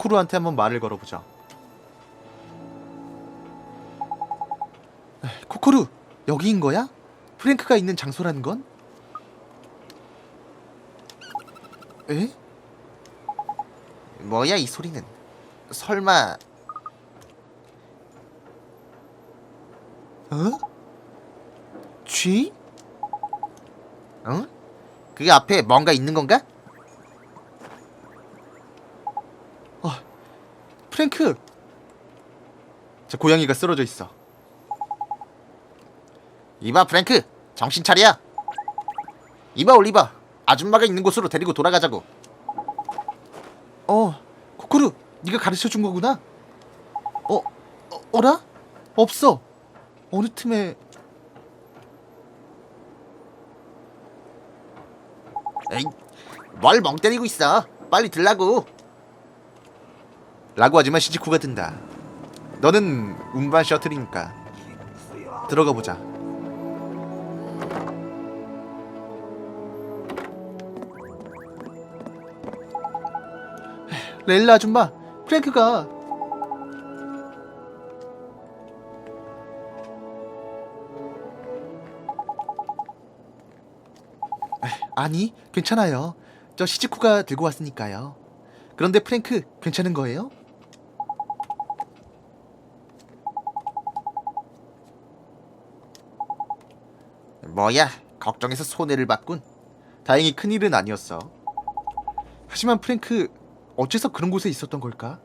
코코루한테 한번 말을 걸어보자. 코코루, 여기인 거야? 프랭크가 있는 장소라는 건? 에? 뭐야 이 소리는? 설마 어? 쥐? 어? 그 앞에 뭔가 있는 건가? 프랭크. 자, 고양이가 쓰러져 있어. 이봐, 프랭크. 정신 차려. 이봐, 올리버. 아줌마가 있는 곳으로 데리고 돌아가자고. 어, 코코루, 네가 가르쳐 준 거구나. 어, 어 어라? 없어. 어느 틈에 에이, 뭘 멍 때리고 있어? 빨리 들라고. 라고 하지만 시즈쿠가 든다. 너는 운반 셔틀이니까 들어가 보자. 레일라 아줌마, 프랭크가 아니, 괜찮아요. 저 시즈쿠가 들고 왔으니까요. 그런데 프랭크, 괜찮은 거예요? 뭐야, 걱정해서 손해를 봤군. 다행히 큰일은 아니었어. 하지만 프랭크, 어째서 그런 곳에 있었던 걸까?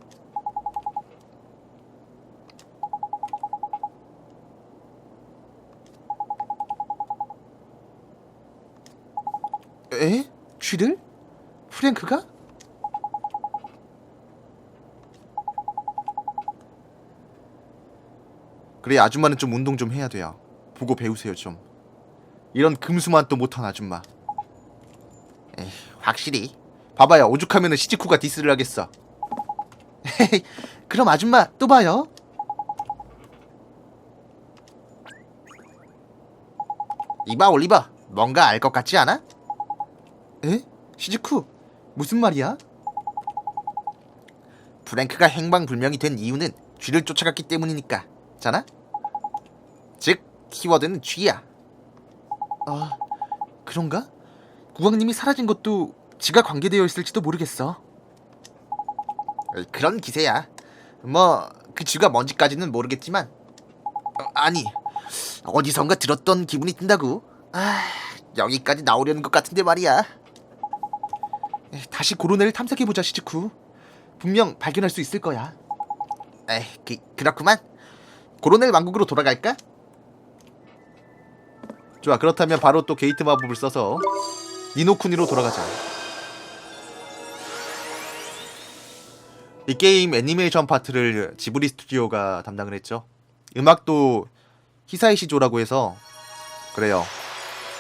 에? 쥐들? 프랭크가? 그래 아줌마는 좀 운동 좀 해야 돼요. 보고 배우세요 좀. 이런 금수만 또 못한 아줌마. 에이, 확실히. 봐봐요 오죽하면은 시즈쿠가 디스를 하겠어. 그럼 아줌마 또 봐요. 이봐 올리버 뭔가 알 것 같지 않아? 에? 시즈쿠 무슨 말이야? 프랭크가 행방불명이 된 이유는 쥐를 쫓아갔기 때문이니까 잖아? 즉 키워드는 쥐야 아 그런가? 국왕님이 사라진 것도 지가 관계되어 있을지도 모르겠어. 에이, 그런 기세야. 뭐 그 쥐가 뭔지까지는 모르겠지만. 어, 아니 어디선가 들었던 기분이 든다고. 아 여기까지 나오려는 것 같은데 말이야. 다시 고로네를 탐색해보자 시즈쿠. 분명 발견할 수 있을 거야. 에이 그, 그렇구만. 고로넬 왕국으로 돌아갈까? 좋아 그렇다면 바로 또 게이트 마법을 써서 니노쿠니로 돌아가자. 이 게임 애니메이션 파트를 지브리 스튜디오가 담당을 했죠. 음악도 히사이 시조라고 해서 그래요.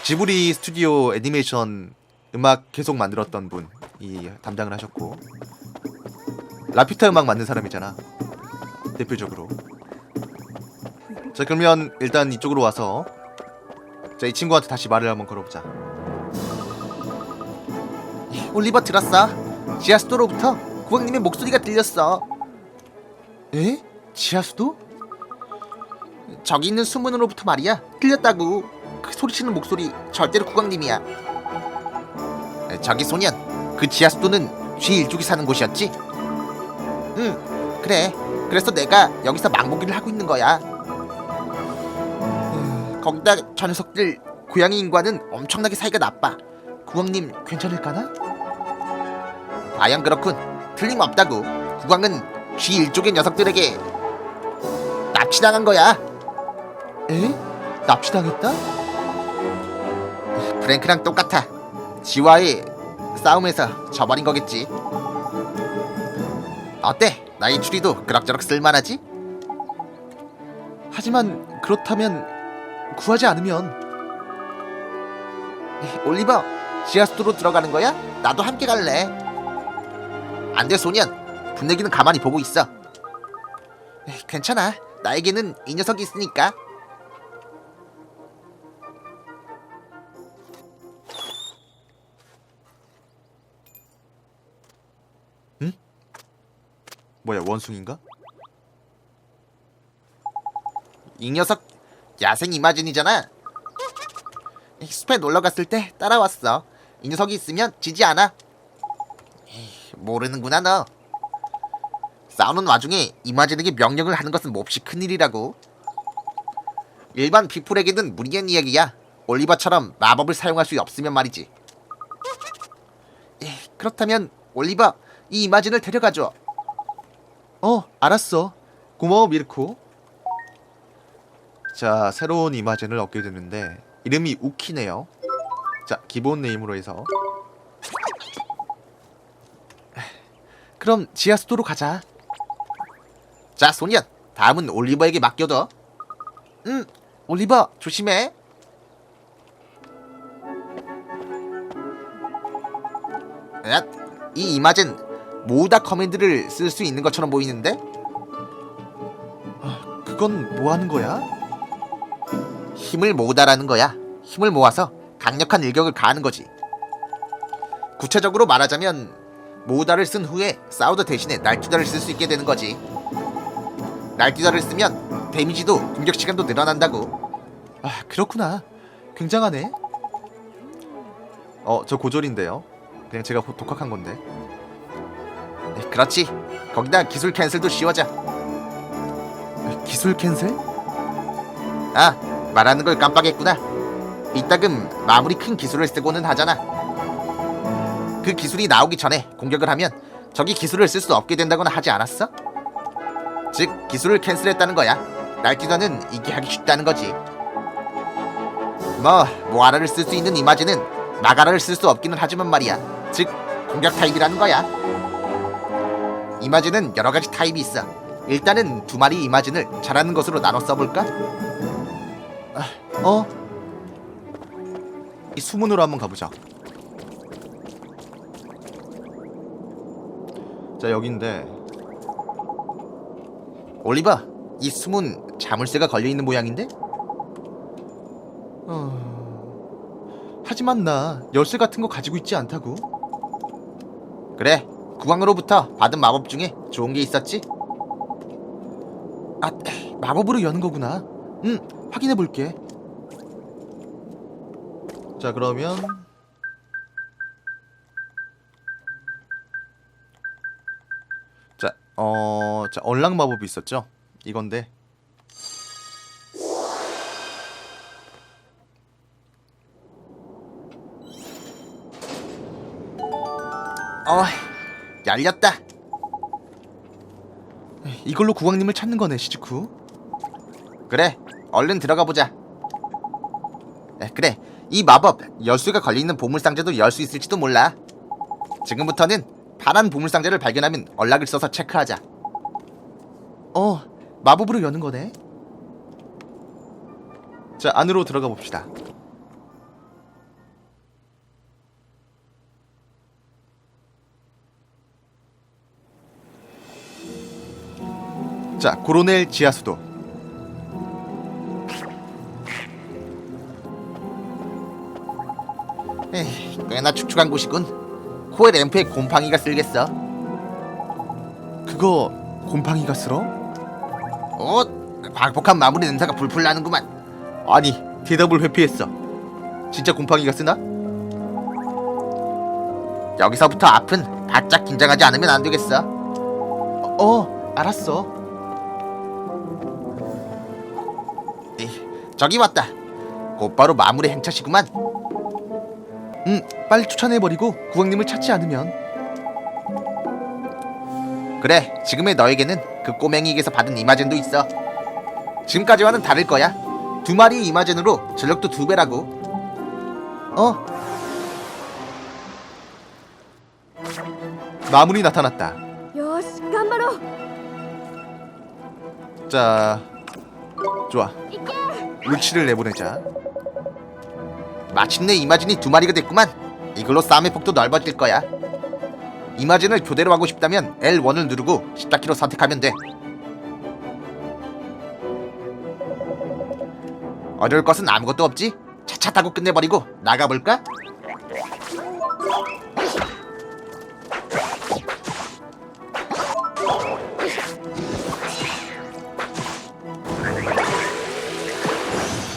지브리 스튜디오 애니메이션 음악 계속 만들었던 분이 담당을 하셨고 라피ュ타 음악 만든 사람이잖아 대표적으로. 자 그러면 일단 이쪽으로 와서 자 이 친구한테 다시 말을 한번 걸어보자. 올리버 들었어? 지하수도로부터? 국왕님의 목소리가 들렸어. 에? 지하수도? 저기 있는 수문으로부터 말이야. 들렸다고. 그 소리치는 목소리 절대로 국왕님이야. 에, 저기 소년 그 지하수도는 쥐 일족이 사는 곳이었지? 응 그래. 그래서 내가 여기서 망보기를 하고 있는 거야. 음, 거기다 저 녀석들 고양이 인과는 엄청나게 사이가 나빠 국왕님 괜찮을까나? 과연 그렇군 틀림없다고 국왕은 쥐 일족의 녀석들에게 납치당한 거야 에? 납치당했다? 프랭크랑 똑같아 지와의 싸움에서 져버린 거겠지 어때? 나의 추리도 그럭저럭 쓸만하지? 하지만 그렇다면 구하지 않으면 올리버 지하수도로 들어가는 거야? 나도 함께 갈래 안돼 소년 분내기는 가만히 보고 있어 괜찮아 나에게는 이 녀석이 있으니까 응? 뭐야 원숭인가? 이 녀석 야생 이마진이잖아. 숲에 놀러 갔을 때 따라왔어. 이 녀석이 있으면 지지 않아. 모르는구나 너. 싸우는 와중에 이마진에게 명령을 하는 것은 몹시 큰일이라고. 일반 피플에게는 무리한 이야기야. 올리버처럼 마법을 사용할 수 없으면 말이지. 에, 그렇다면 올리버 이 이마진을 데려가줘. 어, 알았어. 고마워 미르코. 자, 새로운 이마진을 얻게 되는데 이름이 우키네요. 자, 기본 네임으로 해서. 그럼 지하수도로 가자. 자, 소년. 다음은 올리버에게 맡겨둬. 응, 올리버 조심해. 야, 이 이마진 모으다 커맨드를 쓸 수 있는 것처럼 보이는데? 아, 그건 뭐 하는 거야? 힘을 모으다라는 거야. 힘을 모아서 강력한 일격을 가하는 거지. 구체적으로 말하자면 모으다를 쓴 후에 사우더 대신에 날뛰다를 쓸 수 있게 되는 거지. 날뛰다를 쓰면 데미지도 공격 시간도 늘어난다고. 아 그렇구나. 굉장하네. 어 저 고졸인데요. 그냥 제가 호- 독학한 건데. 네, 그렇지. 거기다 기술 캔슬도 씌워져. 기술 캔슬? 아 말하는 걸 깜빡했구나. 이따금 마무리 큰 기술을 쓰고는 하잖아. 그 기술이 나오기 전에 공격을 하면 저기 기술을 쓸 수 없게 된다거나 하지 않았어? 즉 기술을 캔슬했다는 거야. 날뛰다는 이게 하기 쉽다는 거지. 뭐 모아라를 쓸 수 있는 이마지는 나가라를 쓸 수 없기는 하지만 말이야. 즉 공격 타입이라는 거야. 이마진은 여러 가지 타입이 있어. 일단은 두 마리 이마진을 잘하는 것으로 나눠 써볼까? 아, 어? 이 수문으로 한번 가보자. 자 여긴데 올리버, 이 수문 자물쇠가 걸려 있는 모양인데? 어... 하지만 나 열쇠 같은 거 가지고 있지 않다고. 그래, 국왕으로부터 받은 마법 중에 좋은 게 있었지? 아, 마법으로 여는 거구나. 응, 확인해 볼게. 자, 그러면 자, 어, 자, 얼랑 마법이 있었죠? 이건데. 어, 열렸다. 이걸로 국왕님을 찾는 거네, 시즈쿠. 그래, 얼른 들어가 보자. 에, 그래, 이 마법 열쇠가 걸려 있는 보물 상자도 열 수 있을지도 몰라. 지금부터는 파란 보물 상자를 발견하면 얼락을 써서 체크하자. 어, 마법으로 여는 거네. 자, 안으로 들어가 봅시다. 자, 고로넬 지하수도. 꽤나 축축한 곳이군. 코에 램프에 곰팡이가 쓸겠어. 그거 곰팡이가 쓸어? 어? 광폭한 마무리 냄새가 불풀 나는구만. 아니, 대답을 회피했어. 진짜 곰팡이가 쓰나? 여기서부터 앞은 바짝 긴장하지 않으면 안 되겠어. 어, 어 알았어. 에이, 저기 왔다. 곧바로 마무리 행차시구만. 응, 빨리 추천해버리고 국왕님을 찾지 않으면. 그래, 지금의 너에게는 그 꼬맹이에게서 받은 이마젠도 있어. 지금까지와는 다를 거야. 두 마리 이마젠으로 전력도 두 배라고. 어? 마무리 나타났다. よーし頑張ろう 자, 좋아. いけ 루치를 내보내자. 마침내 이마진이 두 마리가 됐구만. 이걸로 싸움의 폭도 넓어질 거야. 이마진을 교대로 하고 싶다면 L1을 누르고 십다키로 선택하면 돼. 어려울 것은 아무것도 없지. 차차 타고 끝내버리고 나가볼까?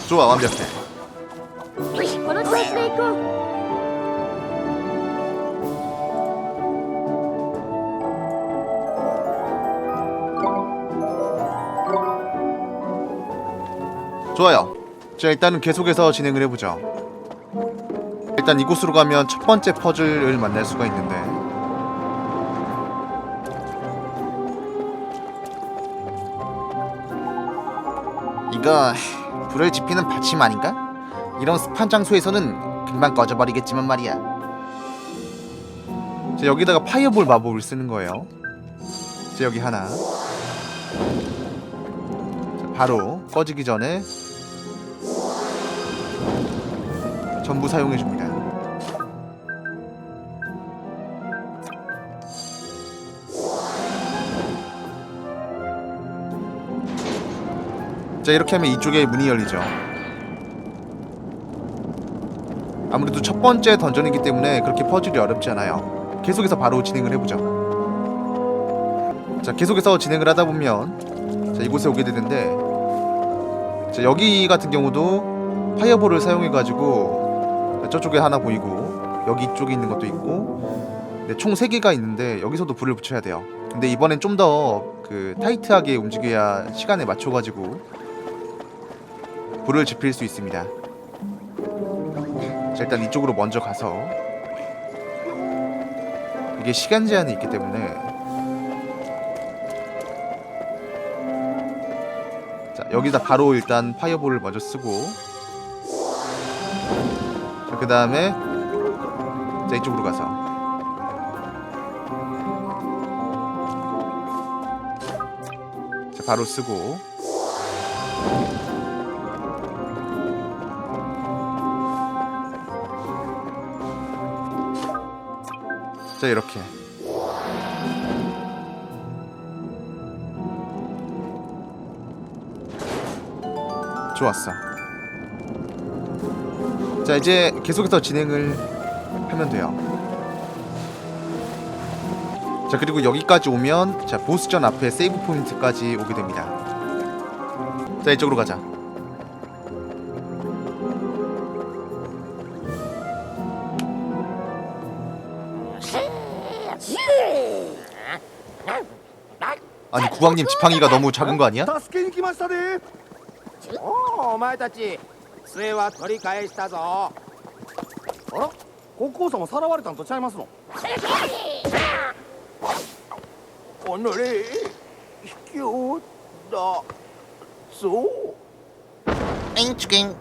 좋아 완벽해. 좋아요. 자 일단은 계속해서 진행을 해보죠. 일단 이곳으로 가면 첫 번째 퍼즐을 만날 수가 있는데. 이거 불을 지피는 받침 아닌가? 이런 습한 장소에서는 금방 꺼져버리겠지만 말이야. 자 여기다가 파이어볼 마법을 쓰는 거예요. 자 여기 하나. 자, 바로 꺼지기 전에 전부 사용해 줍니다. 자 이렇게 하면 이쪽에 문이 열리죠. 아무래도 첫 번째 던전이기 때문에 그렇게 퍼즐이 어렵지 않아요. 계속해서 바로 진행을 해보죠. 자 계속해서 진행을 하다 보면 자 이곳에 오게 되는데 자 여기 같은 경우도 파이어볼을 사용해가지고 저쪽에 하나 보이고 여기 이쪽에 있는 것도 있고 네, 총 3개가 있는데 여기서도 불을 붙여야 돼요. 근데 이번엔 좀 더 그 타이트하게 움직여야 시간에 맞춰가지고 불을 지필 수 있습니다. 자 일단 이쪽으로 먼저 가서 이게 시간 제한이 있기 때문에 자 여기다 바로 일단 파이어볼을 먼저 쓰고 자, 그 다음에 자 이쪽으로 가서. 자 바로 쓰고. 자 이렇게. 좋았어 자 이제 계속해서 진행을 하면 돼요 자 그리고 여기까지 오면 자 보스전 앞에 세이브 포인트까지 오게 됩니다 자 이쪽으로 가자 아니 구왕님 지팡이가 너무 작은 거 아니야? 助けに来ましたでおおお前たち 杖は取り返したぞあら国王様さらわれたんとちゃいますのおのれ卑怯だそう 땡추갱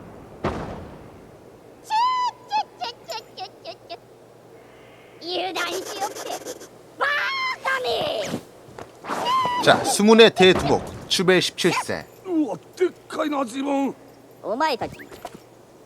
油断しよってバーカめ 자 수문의 대두목 추벨 17세 うわでっかいな自分お前たち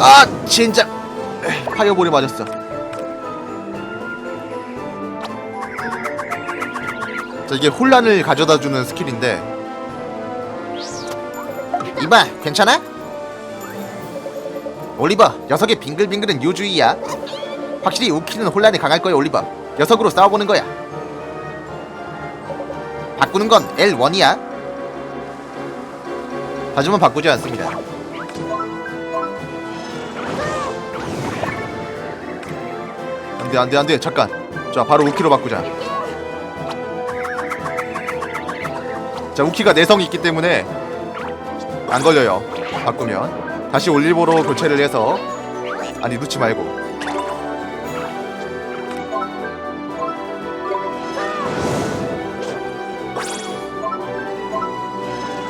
아 진짜. 파이어볼이 맞았어. 자 이게 혼란을 가져다주는 스킬인데. 이봐 괜찮아? 올리버 녀석의 빙글빙글은 요주의야. 확실히 우키는 혼란이 강할 거야 올리버. 녀석으로 싸워보는 거야. 바꾸는 건 L1이야. 하지만 바꾸지 않습니다 안돼 안돼 안돼. 잠깐. 자 바로 우키로 바꾸자. 자 우키가 내성이 있기 때문에 안 걸려요. 바꾸면. 다시 올리버로 교체를 해서 아니 넣지 말고.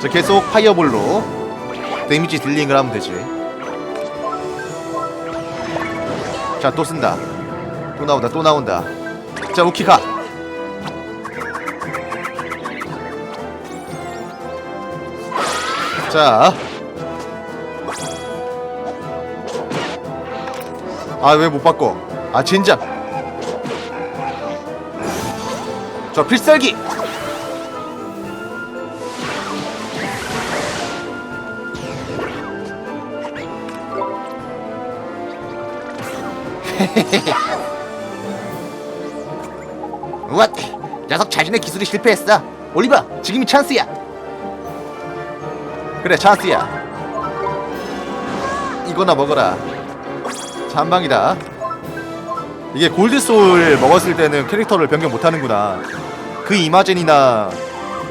자 계속 파이어볼로 데미지 딜링을 하면 되지. 자 또 쓴다 또 나온다 또 나온다 자 오키 가 자. 아, 왜 못 바꿔? 아, 진작. 저 필살기. 헤헤헤. 녀석 자신의 기술이 실패했어. 올리버, 지금이 찬스야. 그래, 찬스야. 이거나 먹어라. 잔방이다. 이게 골드 소울 먹었을 때는 캐릭터를 변경 못 하는구나. 그 이마젠이나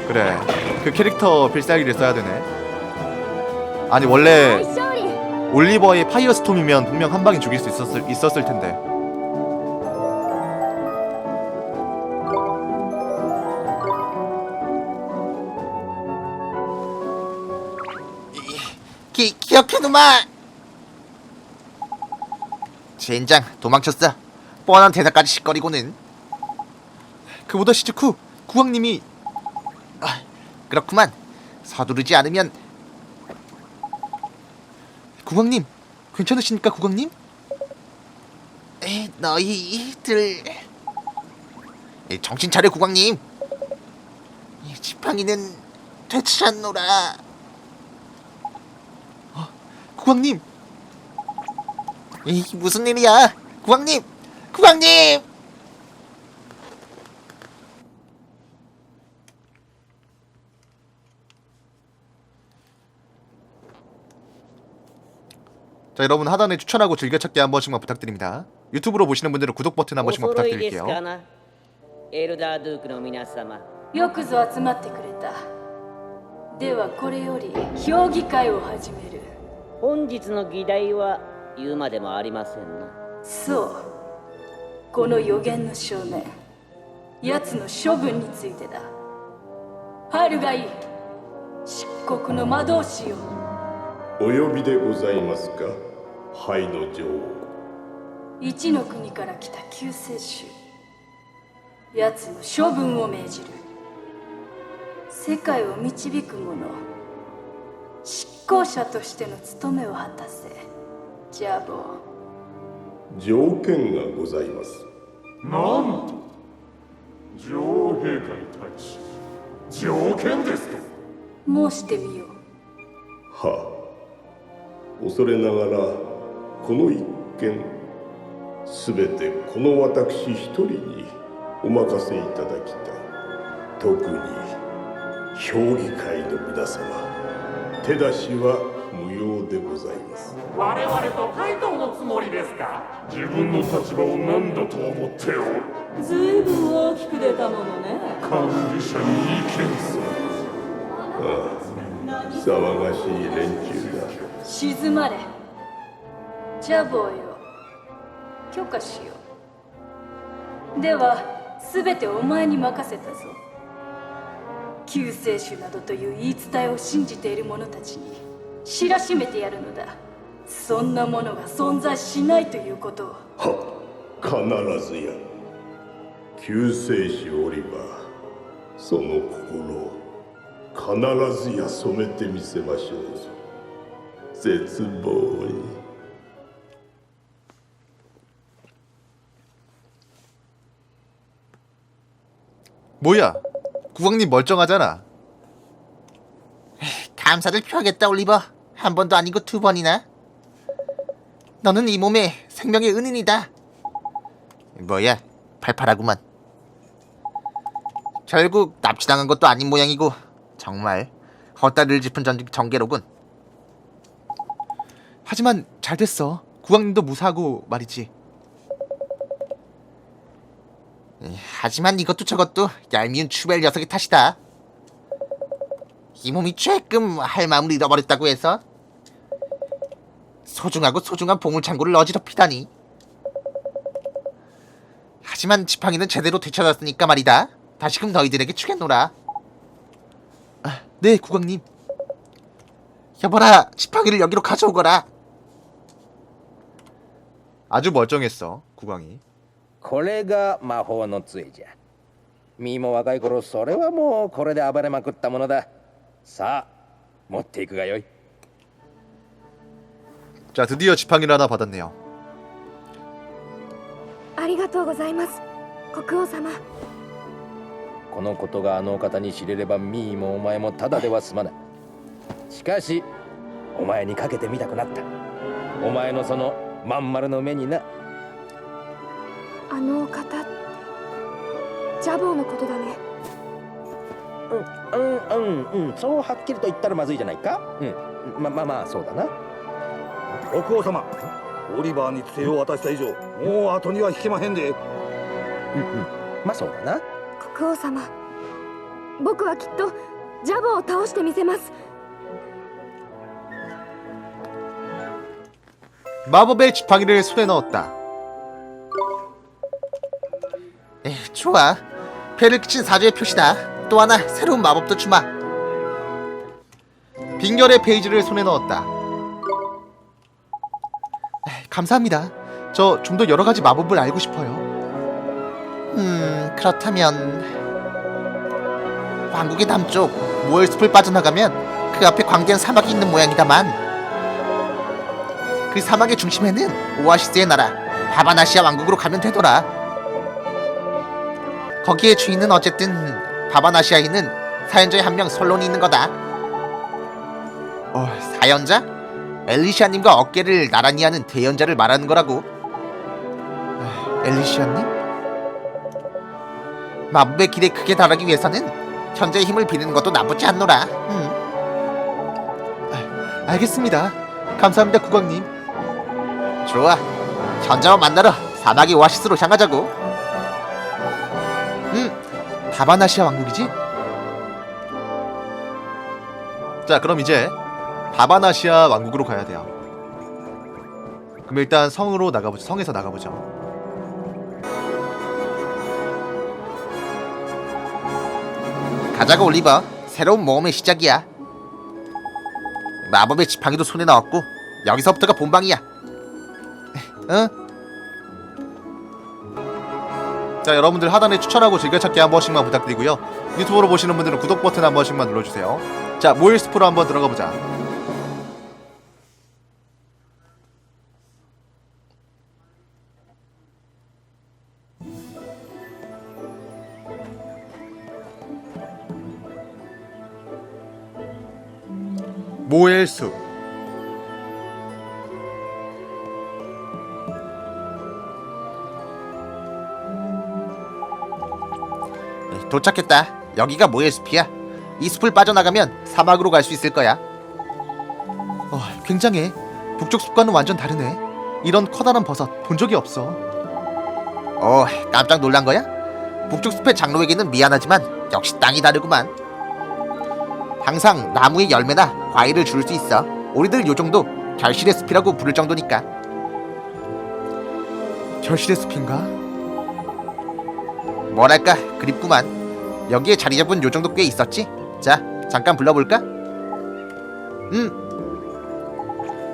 그래. 그 캐릭터 필살기를 써야 되네. 아니 원래 勝利 올리버의 파이어 스톰이면 분명 한 방에 죽일 수 있었을 있었을 텐데. 기 기억해두마. 젠장 도망쳤어. 뻔한 대사까지 시꺼리고는. 그보다 시즈쿠 구왕님이 아, 그렇구만. 서두르지 않으면 국왕님 괜찮으십니까 국왕님? 에 너희들 에, 정신 차려 국왕님 이 지팡이는 되찾노라 어, 국왕님 이 무슨 일이야 국왕님 국왕님 자 여러분 하단에 추천하고 즐겨찾기 한 번씩만 부탁드립니다 유튜브로 보시는 분들은 구독 버튼 한 お 번씩만 揃いです 부탁드릴게요 かなエルダードゥークの皆様よくぞ集まってくれたではこれより評議会を始める 本日の議題は言うまでもありませんな。そう。この予言の少年奴の処分についてだ。春がいい漆黒の魔導士よ。お呼びでございますか？灰の女王。一の国から来た救世主。奴の処分を命じる。世界を導く者執行者としての務めを果たせジャボー。条件がございます。なんと女王陛下に対し条件ですと。申してみよう。はあ恐れながらこの一件すべてこの私一人にお任せいただきたい。特に評議会の皆様手出しは無用でございます。我々と対等のつもりですか？自分の立場を何だと思っておる？ずいぶん大きく出たものね。管理者に意見する。騒がしい連中だ。静まれ。ジャボーよ。許可しよう。では全てお前に任せたぞ救世主などという言い伝えを信じている者たちに知らしめてやるのだ。そんなものが存在しないということを。は必ずや。救世主オリバーその心を必ずや染めてみせましょうぞ。絶望に。뭐 야? 국왕님 멀쩡하잖아. 감사를 표하겠다 올리버. 한 번도 아니고 두 번이나. 너는 이 몸의 생명의 은인이다. 뭐야 팔팔하구만. 결국 납치당한 것도 아닌 모양이고 정말 헛다리를 짚은 전, 전개로군. 하지만 잘 됐어. 국왕님도 무사하고 말이지 하지만 이것도 저것도 얄미운 추벨 녀석의 탓이다. 이 몸이 쬐끔 할 마음을 잃어버렸다고 해서 소중하고 소중한 보물창고를 어지럽히다니. 하지만 지팡이는 제대로 되찾았으니까 말이다. 다시금 너희들에게 주겠노라. 아, 네, 국왕님. 여보라, 지팡이를 여기로 가져오거라. 아주 멀쩡했어, 국왕이. これが魔法の杖じゃミーも若い頃それはもうこれで暴れまくったものださあ 持っていくがよい 자 드디어 지팡이를 하나 받았네요 ありがとうございます国王様このことがあのお方に知れればミーもお前もただでは済まないしかしお前にかけてみたくなったお前のそのまん丸の目にな あのお方ってジャボーのことだね。うんうんうんうん。そうはっきりと言ったらまずいじゃないか。うんままあまあそうだな。国王様オリバーに杖を渡した以上もう後には引けまへんで。うんうん。まあそうだな。国王様僕はきっとジャボを倒してみせます。バボベイチパギレ손에 넣었 다. 좋아 배를 끼친 사죄의 표시다. 또 하나 새로운 마법도 주마. 빙결의 페이지를 손에 넣었다. 에, 감사합니다. 저 좀 더 여러 가지 마법을 알고 싶어요. 음 그렇다면 왕국의 남쪽 모엘숲을 빠져나가면 그 앞에 광대한 사막이 있는 모양이다만 그 사막의 중심에는 오아시스의 나라 바바나시아 왕국으로 가면 되더라. 거기에 주인은 어쨌든 바바나시아에 있는 사연자의 한 명 설론이 있는 거다. 어, 사연자? 엘리시아님과 어깨를 나란히 하는 대연자를 말하는 거라고. 아, 엘리시아님? 마법의 길에 크게 달하기 위해서는 현재의 힘을 비는 것도 나쁘지 않노라. 음. 아, 알겠습니다. 감사합니다, 국왕님. 좋아. 현자와 만나러 사막의 오아시스로 향하자고. 음, 바바나시아 왕국이지? 자, 그럼 이제 바바나시아 왕국으로 가야 돼요. 그럼 일단 성으로 나가보죠. 성에서 나가보죠. 가자고 올리버. 새로운 모험의 시작이야. 마법의 지팡이도 손에 넣었고 여기서부터가 본방이야. 응? 자 여러분들 하단에 추천하고 즐겨찾기 한 번씩만 부탁드리고요. 유튜브로 보시는 분들은 구독 버튼 한 번씩만 눌러주세요. 자 모일스프로 한번 들어가 보자. 모엘숲 도착했다. 여기가 모의 숲이야. 이 숲을 빠져나가면 사막으로 갈 수 있을 거야. 어, 굉장해. 북쪽 숲과는 완전 다르네. 이런 커다란 버섯 본 적이 없어. 어, 깜짝 놀란 거야? 북쪽 숲의 장로에게는 미안하지만 역시 땅이 다르구만. 항상 나무의 열매나 과일을 줄 수 있어. 우리들 요 정도 결실의 숲이라고 부를 정도니까. 결실의 숲인가? 뭐랄까 그립구만. 여기에 자리 잡은 요 정도 꽤 있었지? 자 잠깐 불러볼까? 음.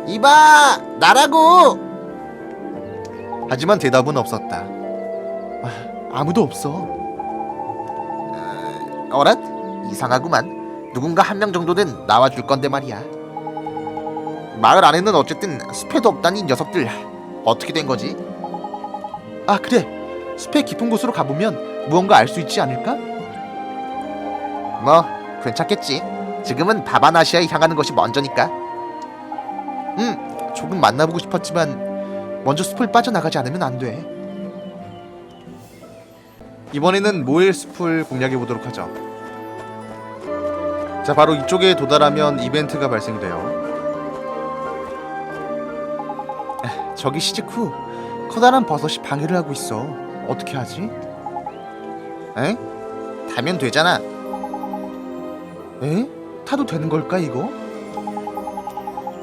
이봐! 나라고! 하지만 대답은 없었다. 아, 아무도 없어. 어, 어랏? 이상하구만. 누군가 한 명 정도는 나와줄 건데 말이야. 마을 안에는 어쨌든 숲에도 없다니 이 녀석들 어떻게 된 거지? 아 그래 숲의 깊은 곳으로 가보면 무언가 알 수 있지 않을까? 뭐 괜찮겠지. 지금은 바바나시아에 향하는 것이 먼저니까. 음, 조금 만나보고 싶었지만 먼저 숲을 빠져나가지 않으면 안 돼. 이번에는 모일 숲을 공략해 보도록 하죠. 자, 바로 이쪽에 도달하면 이벤트가 발생돼요. 에, 저기 후 커다란 버섯이 방해를 하고 있어. 어떻게 하지? 에? 타면 되잖아. 에? 타도 되는 걸까 이거?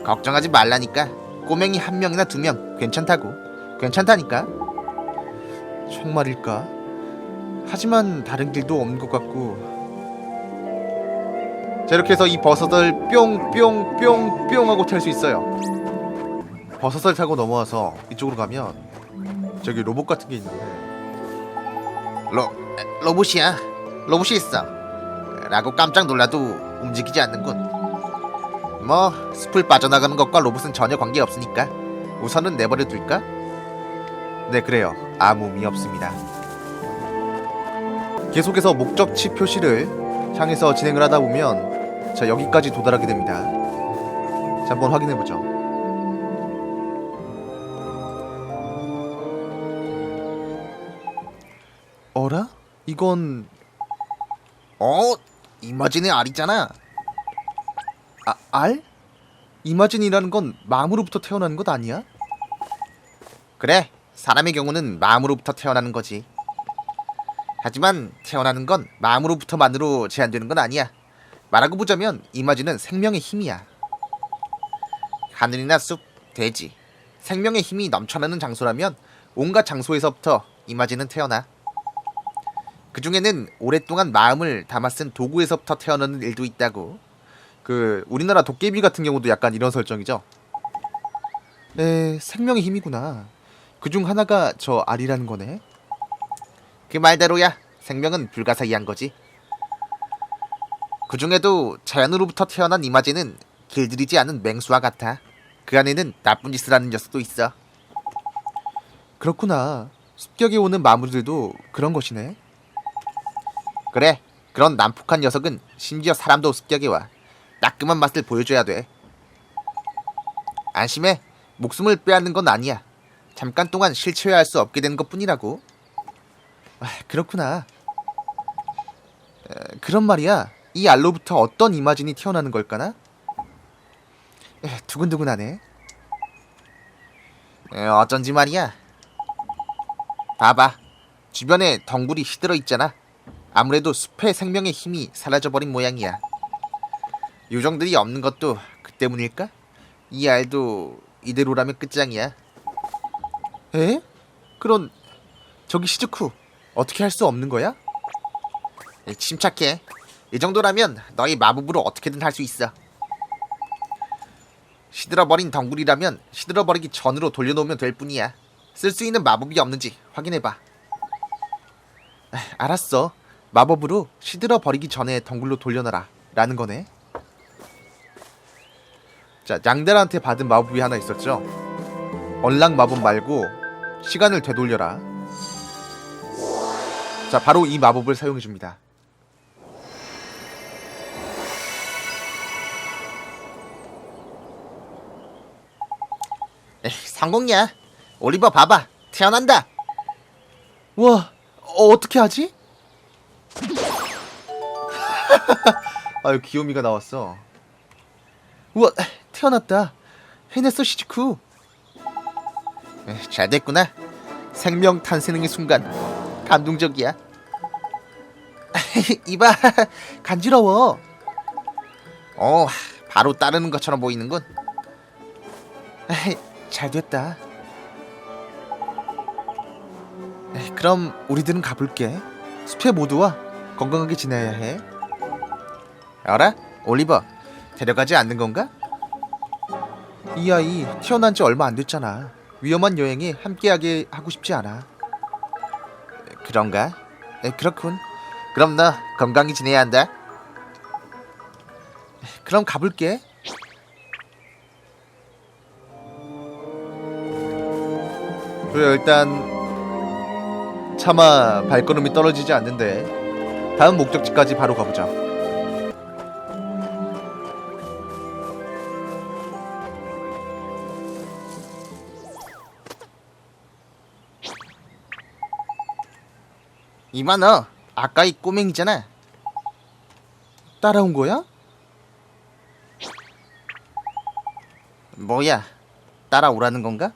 걱정하지 말라니까. 꼬맹이 한 명이나 두 명 괜찮다고. 괜찮다니까. 정말일까? 하지만 다른 길도 없는 것 같고. 자 이렇게 해서 이 버섯을 뿅뿅뿅뿅 하고 탈 수 있어요. 버섯을 타고 넘어와서 이쪽으로 가면 저기 로봇 같은 게 있는데 로 로봇이야. 로봇이 있어. 라고 깜짝 놀라도 움직이지 않는군. 뭐 숲을 빠져나가는 것과 로봇은 전혀 관계없으니까 우선은 내버려 둘까? 네 그래요. 아무 의미 없습니다. 계속해서 목적지 표시를 향해서 진행을 하다 보면 자 여기까지 도달하게 됩니다. 자 한번 확인해 보죠 이건 어? 이마진의 알이잖아 아, 알? 이마진이라는 건 마음으로부터 태어나는 것 아니야? 그래, 사람의 경우는 마음으로부터 태어나는 거지. 하지만 태어나는 건 마음으로부터만으로 제한되는 건 아니야. 말하고 보자면 이마진은 생명의 힘이야. 하늘이나 숲, 대지, 생명의 힘이 넘쳐나는 장소라면 온갖 장소에서부터 이마진은 태어나. 그 중에는 오랫동안 마음을 담아 쓴 도구에서부터 태어나는 일도 있다고. 그 우리나라 도깨비 같은 경우도 약간 이런 설정이죠. 에 생명의 힘이구나. 그 중 하나가 저 알이라는 거네. 그 말대로야. 생명은 불가사의한 거지. 그 중에도 자연으로부터 태어난 이마지는 길들이지 않은 맹수와 같아. 그 안에는 나쁜 짓을 하는 녀석도 있어. 그렇구나. 습격에 오는 마물들도 그런 것이네. 그래. 그런 난폭한 녀석은 심지어 사람도 습격에 와. 따끔한 맛을 보여줘야 돼. 안심해. 목숨을 빼앗는 건 아니야. 잠깐 동안 실체화할 수 없게 되는 것뿐이라고. 아, 그렇구나. 에, 그런 말이야. 이 알로부터 어떤 이마진이 태어나는 걸까나? 에, 두근두근하네. 에, 어쩐지 말이야. 봐봐. 주변에 덩굴이 시들어 있잖아. 아무래도 숲의 생명의 힘이 사라져버린 모양이야. 요정들이 없는 것도 그 때문일까? 이 알도 이대로라면 끝장이야. 에? 그런 저기 시즈쿠 어떻게 할 수 없는 거야? 에, 침착해. 이 정도라면 너희 마법으로 어떻게든 할 수 있어. 시들어버린 덩굴이라면 시들어버리기 전으로 돌려놓으면 될 뿐이야. 쓸 수 있는 마법이 없는지 확인해봐. 에, 알았어. 마법으로 시들어 버리기 전에 덩굴로 돌려놔라. 라는 거네. 자, 양델한테 받은 마법이 하나 있었죠. 얼락 마법 말고 시간을 되돌려라. 자, 바로 이 마법을 사용해 줍니다. 에이, 성공이야. 올리버 봐봐. 태어난다. 와, 어, 어떻게 하지? 아유, 귀요미가 나왔어. 우와, 태어났다. 해냈어, 시즈쿠. 에, 잘 됐구나. 생명 탄생의 순간 감동적이야. 이봐, 간지러워. 어, 바로 따르는 것처럼 보이는군. 잘 됐다. 그럼 우리들은 가볼게. 숲의 모두와 건강하게 지내야 해. 알아? 올리버, 데려가지 않는 건가? 이 아이 태어난 지 얼마 안 됐잖아. 위험한 여행에 함께하게 하고 싶지 않아. 그런가? 에, 그렇군. 그럼 너 건강히 지내야 한다. 그럼 가볼게. 그래 일단 차마 발걸음이 떨어지지 않는데 다음 목적지까지 바로 가보자. 이마 너 아까 이 꼬맹이잖아. 따라온 거야? 뭐야? 따라오라는 건가?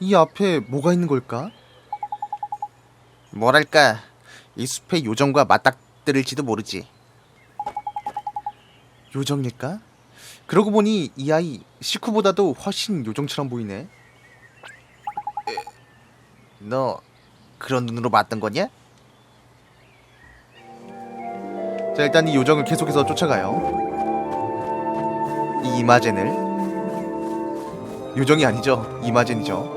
이 앞에 뭐가 있는 걸까? 뭐랄까 이 숲의 요정과 맞닥뜨릴지도 모르지. 요정일까? 그러고 보니 이 아이 시쿠보다도 훨씬 요정처럼 보이네. 에, 너 그런 눈으로 봤던 거냐? 자 일단 이 요정을 계속해서 쫓아가요. 이 이마젠을 요정이 아니죠 이마젠이죠.